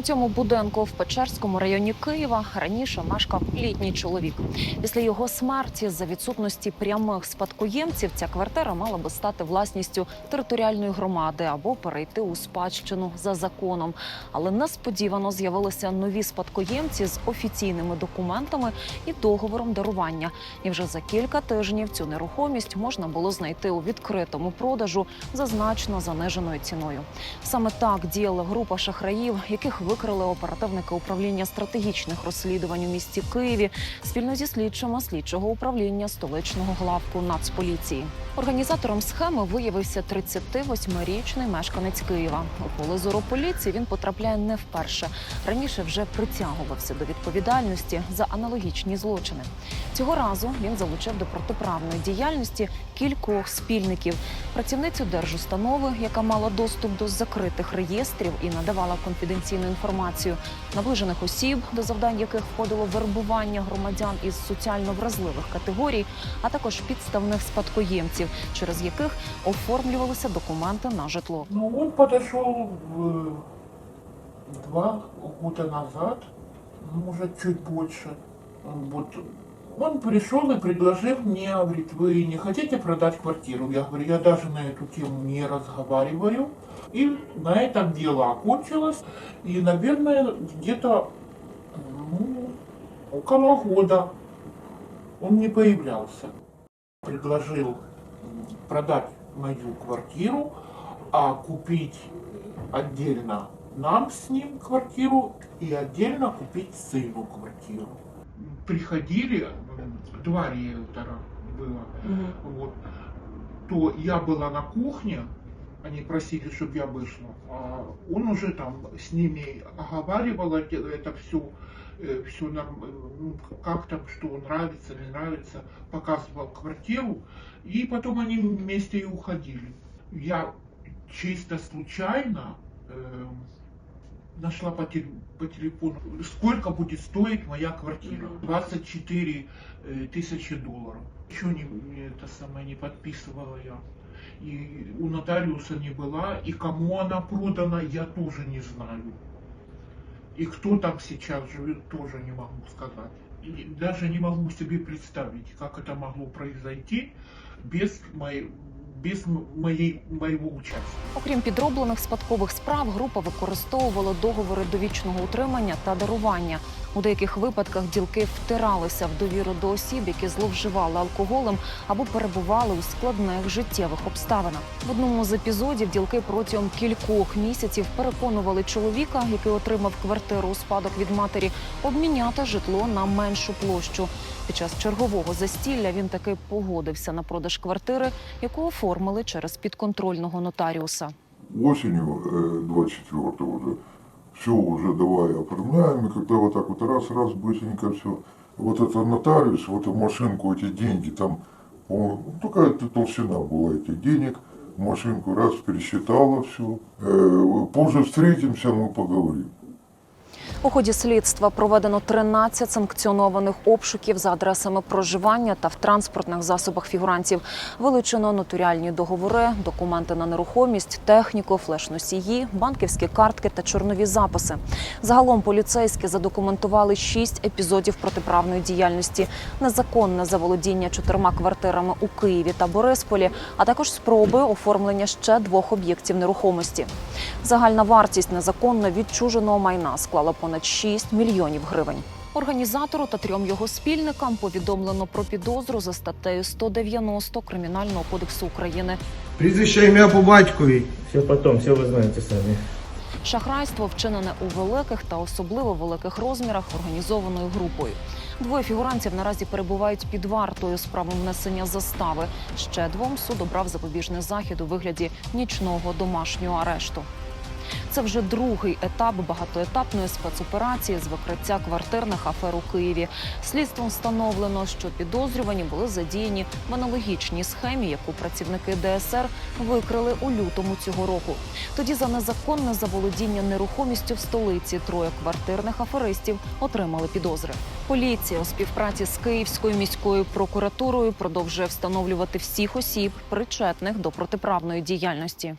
У цьому будинку в Печерському районі Києва раніше мешкав літній чоловік. Після його смерті, за відсутності прямих спадкоємців, ця квартира мала би стати власністю територіальної громади або перейти у спадщину за законом. Але несподівано з'явилися нові спадкоємці з офіційними документами і договором дарування. І вже за кілька тижнів цю нерухомість можна було знайти у відкритому продажу за значно заниженою ціною. Саме так діяла група шахраїв, яких викрили оперативники управління стратегічних розслідувань у місті Києві спільно зі слідчими слідчого управління столичного главку Нацполіції. Організатором схеми виявився 38-річний мешканець Києва. У поле зору поліції він потрапляє не вперше. Раніше вже притягувався до відповідальності за аналогічні злочини. Цього разу він залучив до протиправної діяльності кількох спільників. Працівницю держустанови, яка мала доступ до закритих реєстрів і надавала конфіденційну інформацію, наближених осіб, до завдань яких входило вербування громадян із соціально вразливих категорій, а також підставних спадкоємців, через яких оформлювалися документи на житло. Ну, он подошов два года назад, може чуть больше. Вот. Он пришел и предложил мне, говорит, вы не хотите продать квартиру? Я говорю, я даже на эту тему не разговариваю. И на этом дело окончилось. И, наверное, где-то ну, около года он не появлялся. Предложил продать мою квартиру, а купить отдельно нам с ним квартиру и отдельно купить сыну квартиру. Приходили, два риэлтора было, вот, то я была на кухне, они просили, чтобы я вышла, а он уже там с ними оговаривал это, это все, все ну, как там, что нравится, не нравится, показывал квартиру, и потом они вместе и уходили. Я чисто случайно э, нашла по, тел- по телефону, сколько будет стоить моя квартира. 24 э, тысячи долларов. Еще не, не это самое не подписывала я. И у нотариуса не была, и кому она продана, я тоже не знаю. И кто там сейчас живет, тоже не могу сказать. И даже не могу себе представить, как это могло произойти без, моей, без м- моей, моего участия. Окрім підроблених спадкових справ, група використовувала договори довічного утримання та дарування. У деяких випадках ділки втиралися в довіру до осіб, які зловживали алкоголем або перебували у складних життєвих обставинах. В одному з епізодів ділки протягом кількох місяців переконували чоловіка, який отримав квартиру у спадок від матері, обміняти житло на меншу площу. Під час чергового застілля він таки погодився на продаж квартири, яку оформили через підконтрольного нотаріуса. осенью э, 24 уже все уже давай оформляем, и когда вот так вот раз-раз быстренько все, вот это нотариус, вот эту машинку, эти деньги, там, по-моему, ну, такая-то толщина была этих денег, машинку раз пересчитала все, позже встретимся, мы поговорим. У ході слідства проведено 13 санкціонованих обшуків за адресами проживання та в транспортних засобах фігурантів. Вилучено нотаріальні договори, документи на нерухомість, техніку, флеш-носії, банківські картки та чорнові записи. Загалом поліцейські задокументували шість епізодів протиправної діяльності, незаконне заволодіння чотирма квартирами у Києві та Борисполі, а також спроби оформлення ще двох об'єктів нерухомості. Загальна вартість незаконно відчуженого майна склала понад 6 мільйонів гривень. Організатору та трьом його спільникам повідомлено про підозру за статтею 190 Кримінального кодексу України. Прізвище ім'я по батькові. Все потом, все вы знаете сами. Шахрайство вчинене у великих та особливо великих розмірах організованою групою. Двоє фігурантів наразі перебувають під вартою з правом внесення застави. Ще двом суд обрав запобіжний захід у вигляді нічного домашнього арешту. Це вже другий етап багатоетапної спецоперації з викриття квартирних афер у Києві. Слідством встановлено, що підозрювані були задіяні в аналогічній схемі, яку працівники ДСР викрили у лютому цього року. Тоді за незаконне заволодіння нерухомістю в столиці троє квартирних аферистів отримали підозри. Поліція у співпраці з Київською міською прокуратурою продовжує встановлювати всіх осіб, причетних до протиправної діяльності.